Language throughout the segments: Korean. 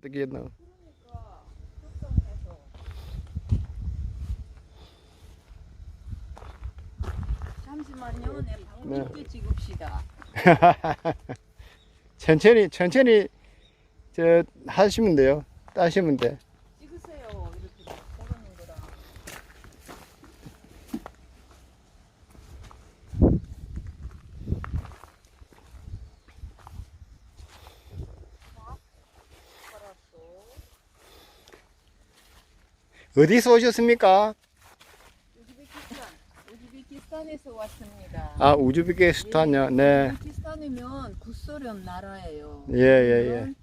어떻게 했나? 잠시만요. 내 방금 네. 찍읍시다. 천천히 천천히 저 하시면 돼요. 따시면 돼. 찍으세요. 이렇게 고르는 거랑. 알았어. 어디서 오셨습니까? 우즈베키스탄, 우즈베키스탄에서 왔습니다. 아 우즈베키스탄요. 네. 우즈베키스탄이면 구소련 나라예요. 예, 예, 예.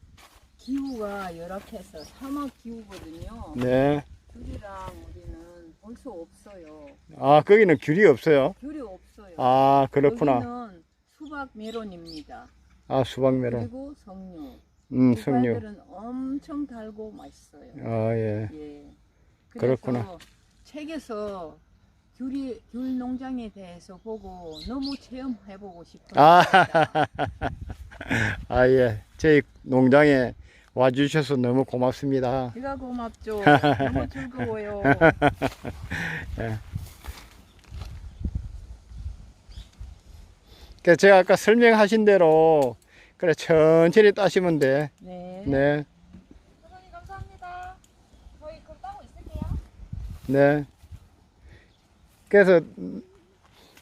기후가 열악해서 사막 기후거든요. 네. 귤이랑 우리는 볼수 없어요. 아 거기는 귤이 없어요. 귤이 없어요. 아 그렇구나. 여기는 수박 메론입니다. 아 수박 메론. 그리고 석류. 음이 석류. 과일들은 엄청 달고 맛있어요. 아 예. 예. 그렇구나. 책에서 귤이 귤 농장에 대해서 보고 너무 체험해보고 싶어요. 아, 아 예. 저희 농장에 와주셔서 너무 고맙습니다. 제가 고맙죠. 너무 즐거워요. 그 제가 아까 설명하신 대로 그래 천천히 따시면 돼. 네. 네. 사장님 감사합니다. 저희 그럼 따고 있을게요. 네. 그래서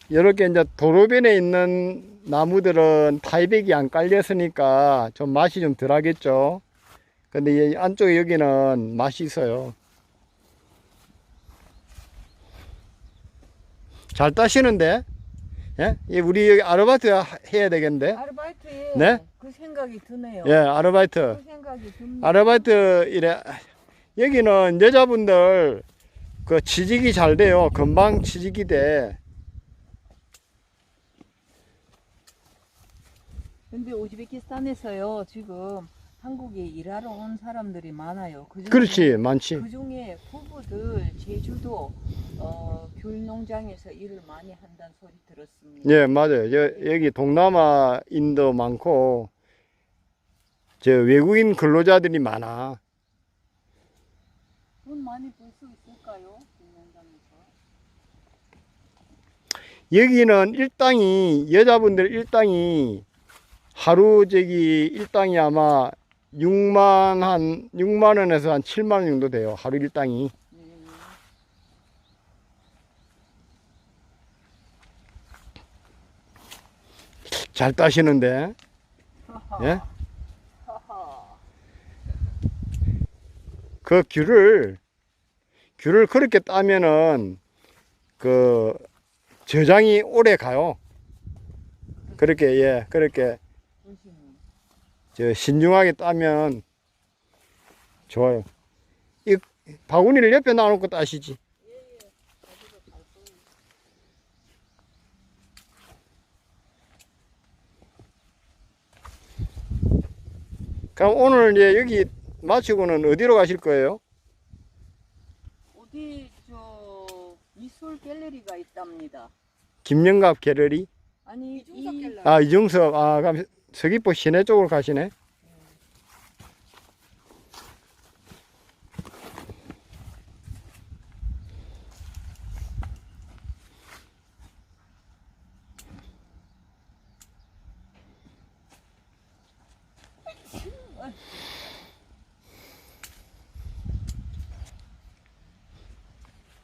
이렇게 이제 도로변에 있는 나무들은 타이백이 안 깔렸으니까 좀 맛이 좀 덜하겠죠. 근데 이 안쪽에 여기는 맛이 있어요. 잘 따시는데? 예? 이 우리 여기 아르바이트 해야 되겠는데? 아르바이트에 네? 그 생각이 드네요. 예, 아르바이트. 그 생각이 듭니다. 아르바이트 이래 여기는 여자분들 그 취직이 잘 돼요. 금방 취직이 돼. 근데 우즈베키스탄에서요 지금 한국에 일하러 온 사람들이 많아요. 그 중에, 그렇지, 많지. 그 중에 부부들 제주도 어, 귤 농장에서 일을 많이 한다는 소리 들었습니다. 예, 맞아요. 여, 여기 동남아인도 많고 저 외국인 근로자들이 많아. 돈 많이 벌 수 있을까요? 귤 농장에서? 여기는 일당이 여자분들 일당이 하루 저기 일당이 아마 6만 한 6만 원에서 한 7만 원 정도 돼요. 하루 일당이. 네. 잘 따시는데. 예? 그 귤을 귤을 그렇게 따면은 그 저장이 오래 가요. 그렇게 예 그렇게. 저 신중하게 따면 좋아요. 이 바구니를 옆에 놔놓고 따시지. 그럼 오늘 이제 여기 마치고는 어디로 가실 거예요? 어디 갤러리가 있답니다. 김영갑 갤러리? 아니 이중섭 이 갤러리. 아 이중섭 아 그럼 서귀포 시내 쪽으로 가시네.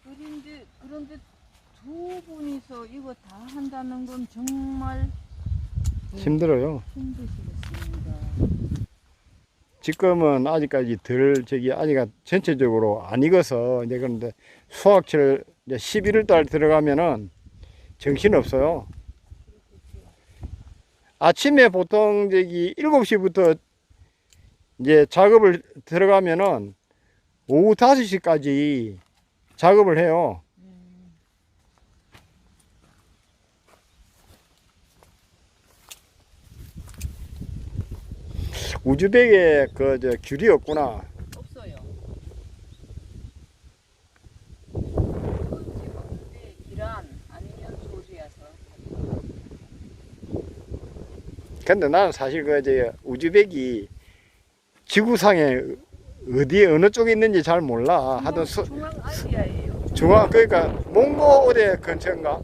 그런데 그런데 두 분이서 이거 다 한다는 건 정말 힘들어요. 힘드시겠습니다. 지금은 아직까지 덜 저기 아직 전체적으로 안 익어서 이제 그런데 수확철 이제 11월 달 들어가면은 정신 없어요. 아침에 보통 저기 7시부터 이제 작업을 들어가면은 오후 5시까지 작업을 해요. 우즈벡에 그 저 귤이 없구나. 없어요. 그집 없는데 이란 아니면 소주여서 근데 나는 사실 그 이제 우즈벡이 지구상에 어디에 어느 쪽에 있는지 잘 몰라. 하여튼 수, 중앙 아시아예요. 중앙 그러니까 몽고 어디 근처인가?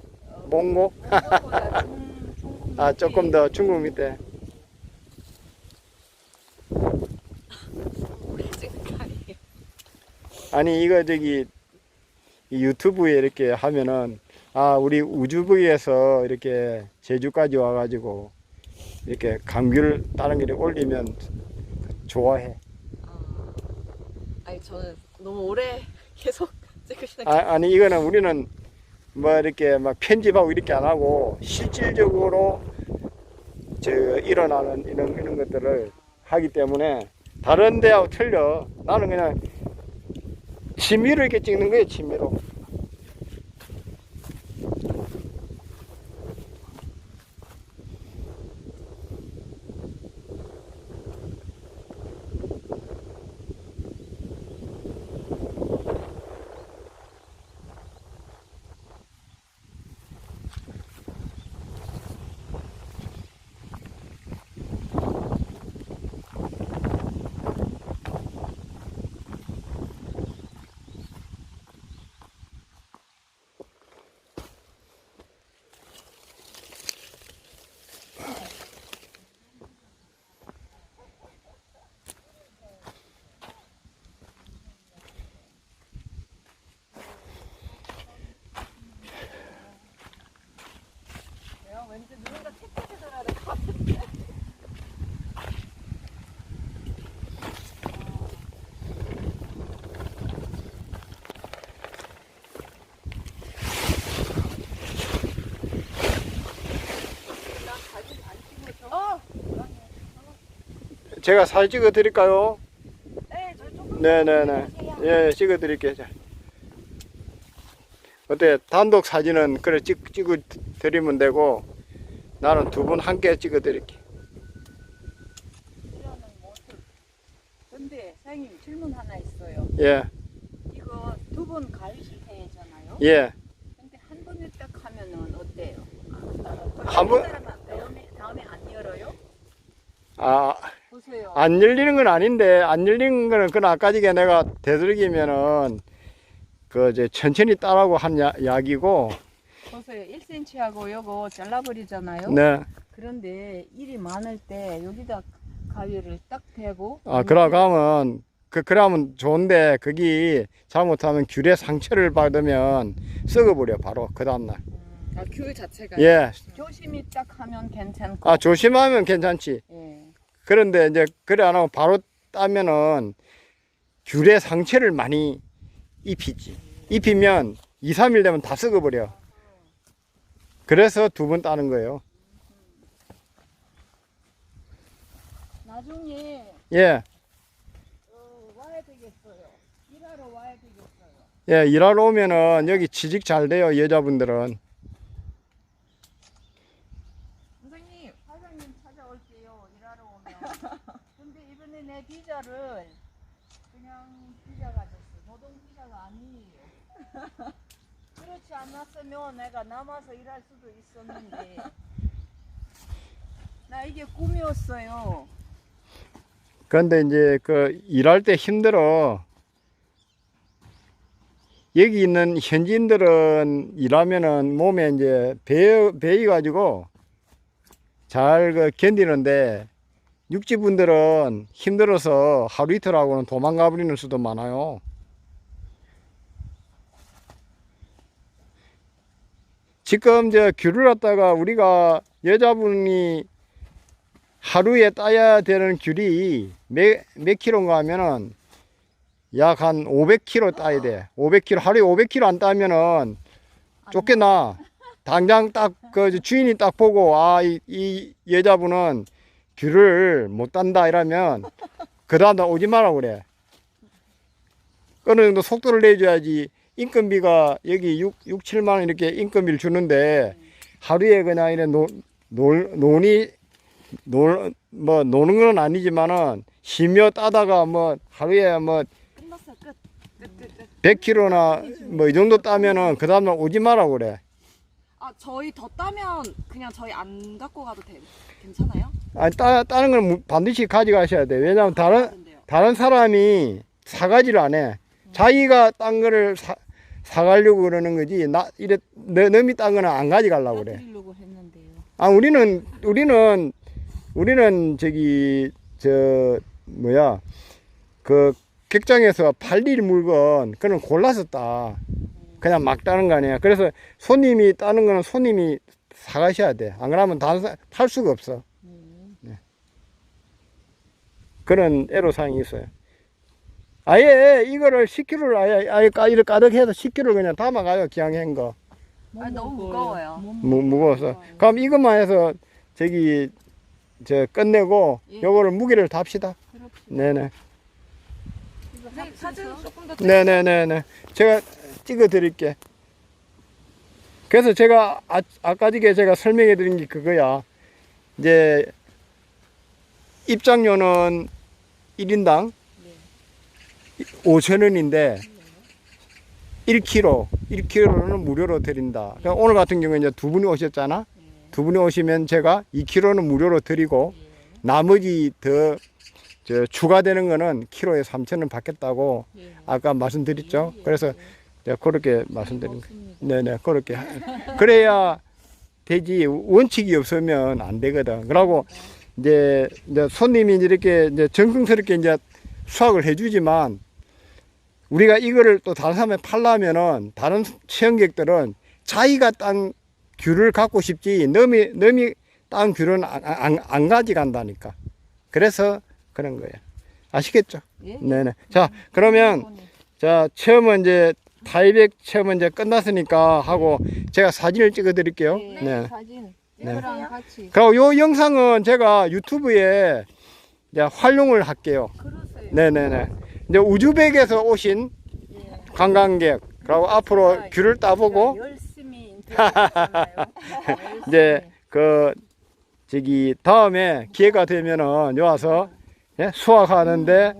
몽고? 그거보다 중, 중국 아 조금 더 중국 밑에. 아니 이거 저기 이 유튜브에 이렇게 하면은 아 우리 우주부에서 이렇게 제주까지 와가지고 이렇게 감귤 다른 길에 올리면 좋아해. 아, 아니 저는 너무 오래 계속 찍으시는 아, 아니 이거는 우리는 뭐 이렇게 막 편집하고 이렇게 안 하고 실질적으로 저 일어나는 이런 이런 것들을 하기 때문에 다른 데하고 틀려. 나는 그냥 취미로 이렇게 찍는 거예요, 취미로. 제가 사진 찍어 드릴까요? 네, 저 조금 네네네. 예, 찍어 드릴게요. 자. 어때? 단독 사진은 그래 찍, 찍어 드리면 되고, 나는 두 분 함께 찍어 드릴게. 모습. 근데 사장님 질문 하나 있어요. 예, 이거 두 번 가위실 해잖아요. 예. 근데 한 번에 딱 하면은 어때요? 한 번- 다음에 안 열어요? 아. 안 열리는 건 아닌데, 안 열리는 거는 그건 아까 전에 내가 되도록이면은, 그, 이제 천천히 따라고 한 야, 약이고, 보세요. 1cm하고 요거 잘라버리잖아요. 네. 그런데 일이 많을 때 여기다 가위를 딱 대고 아, 그러고 하면, 그, 그러면 좋은데, 거기 잘못하면 귤에 상처를 받으면 썩어버려, 바로, 그 다음날. 아, 귤 자체가 예. 조심히 딱 하면 괜찮고. 아, 조심하면 괜찮지. 예. 그런데 이제 그래 안 하고 바로 따면은 귤에 상처를 많이 입히지. 입히면 2, 3일 되면 다 썩어버려. 그래서 두 번 따는 거예요. 나중에 예, 어, 와야 되겠어요. 일하러 와야 되겠어요. 예, 일하러 오면은 여기 취직 잘 돼요, 여자분들은. 선생님, 사장님 찾아올게요. 일하러 오면. 근데 이번에 내 비자를 그냥 비자가 됐어. 노동 비자가 아니에요. 않았으면 내가 남아서 일할 수도 있었는데. 나 이게 꿈이었어요. 그런데 이제 그 일할 때 힘들어. 여기 있는 현지인들은 일하면은 몸에 이제 배, 배이 가지고 잘 그 견디는데 육지분들은 힘들어서 하루 이틀 하고는 도망가 버리는 수도 많아요. 지금 저 귤을 갖다가 우리가 여자분이 하루에 따야 되는 귤이 몇, 몇 킬로인가 하면은 약 한 500kg 따야 돼. 500kg, 하루에 500kg 안 따면은 쫓겨나. 당장 딱 그 주인이 딱 보고 아, 이, 이 여자분은 귤을 못 딴다 이러면 그 다음날 오지 마라 그래. 어느 정도 속도를 내줘야지 인건비가 여기 6, 6 7만 원 이렇게 인건비를 주는데 하루에 그냥 이래 노, 놀, 논이 놀, 뭐, 노는 건 아니지만은, 쉬며 따다가 뭐, 하루에 뭐, 끝났어요. 끝. 끝, 끝, 끝. 100kg나 뭐, 이 정도 따면은, 그 다음날 오지 마라 그래. 아, 저희 더 따면 그냥 저희 안 갖고 가도 돼. 괜찮아요? 아니, 따, 따는 건 반드시 가져가셔야 돼. 왜냐면 다른. 다른 사람이 사가지를 안 해. 자기가 딴 거를 사, 사가려고 그러는 거지. 나, 이래, 너, 너미 딴 거는 안 가져가려고 그래. 드리려고 했는데요. 아, 우리는, 우리는, 우리는 저기, 저, 뭐야, 그, 객장에서 팔릴 물건, 그는 골라서 따. 그냥 막 따는 거 아니야. 그래서 손님이 따는 거는 손님이 사가셔야 돼. 안 그러면 다른 사, 팔 수가 없어. 네. 그런 애로사항이 있어요. 아예 이거를 10kg를 아예, 아예 까, 이렇게 가득 해서 10kg 그냥 담아가요. 기왕한 거. 아, 너무 무거워요. 무, 무거워서. 그럼 이것만 해서 저기 저 끝내고 예. 요거를 무게를 답시다. 네네. 선생님 사진 조금 더 네네네네. 제가 찍어 드릴게. 그래서 제가 아, 아까 전에 제가 설명해 드린 게 그거야. 이제 입장료는 1인당 5,000원인데 1kg, 1kg는 무료로 드린다. 그러니까 오늘 같은 경우에 이제 두 분이 오셨잖아. 두 분이 오시면 제가 2kg는 무료로 드리고 나머지 더저 추가되는 거는 키로에 3,000원 받겠다고 예. 아까 말씀드렸죠. 그래서 그렇게 말씀드린 거예요. 네네, 그렇게. 하- 그래야 되지. 원칙이 없으면 안 되거든. 그러고 이제, 이제 손님이 이렇게 이제 정성스럽게 이제 수확을 해주지만 우리가 이거를 또 다른 사람에 팔려면은 다른 체험객들은 자기가 딴 귤을 갖고 싶지 너미, 너미 딴 귤은 안, 안, 안 가져간다니까. 그래서 그런 거예요. 아시겠죠? 예? 네네. 자, 그러면 자, 체험은 이제 타이백 체험은 이제 끝났으니까 하고 제가 사진을 찍어 드릴게요. 네. 네. 사진 네. 이거랑 같이. 그리고 요 영상은 제가 유튜브에 이제 활용을 할게요. 그러세요. 네네네. 이제 우즈벡에서 오신 예. 관광객, 그리고 앞으로 귤을 따보고 열심히. 이제 그 저기 다음에 기회가 되면은 요 와서 예? 수확하는데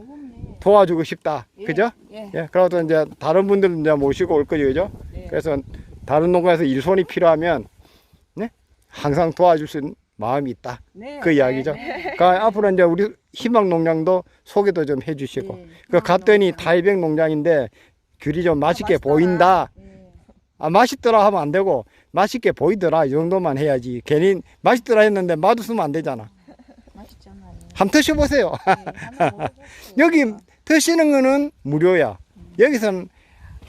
도와주고 싶다. 그죠? 예. 예, 그래도 이제 다른 분들 이제 모시고 올 거죠, 그죠? 네. 그래서 다른 농가에서 일손이 필요하면, 네, 항상 도와줄 수 있는 마음이 있다. 네. 그 이야기죠. 그러니까 앞으로 이제 우리 희망 농장도 소개도 좀 해주시고, 네. 그 갔더니 타이백 농장인데 귤이 좀 맛있게 맛있더라. 보인다. 예. 아 맛있더라 하면 안 되고 맛있게 보이더라 이 정도만 해야지. 괜히 맛있더라 했는데 맛없으면 안 되잖아. 맛있잖아요. 한번 드셔보세요. 네. 여기 드시는 거는 무료야. 여기서는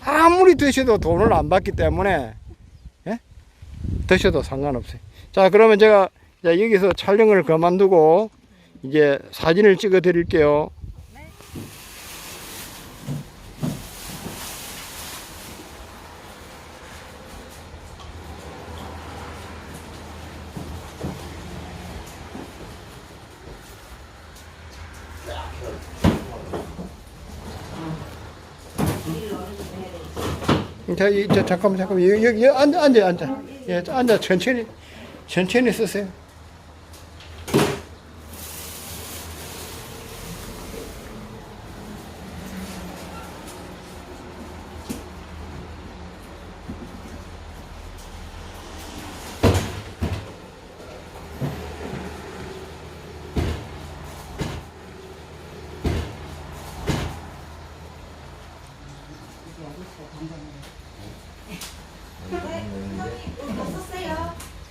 아무리 드셔도 돈을 안 받기 때문에 예? 드셔도 상관없어요. 자, 그러면 제가 여기서 촬영을 그만두고 이제 사진을 찍어 드릴게요. 자, 이, 저, 잠깐만, 잠깐만. 여기, 여기 앉아, 앉아, 앉아. 예, 앉아. 천천히, 천천히 쓰세요.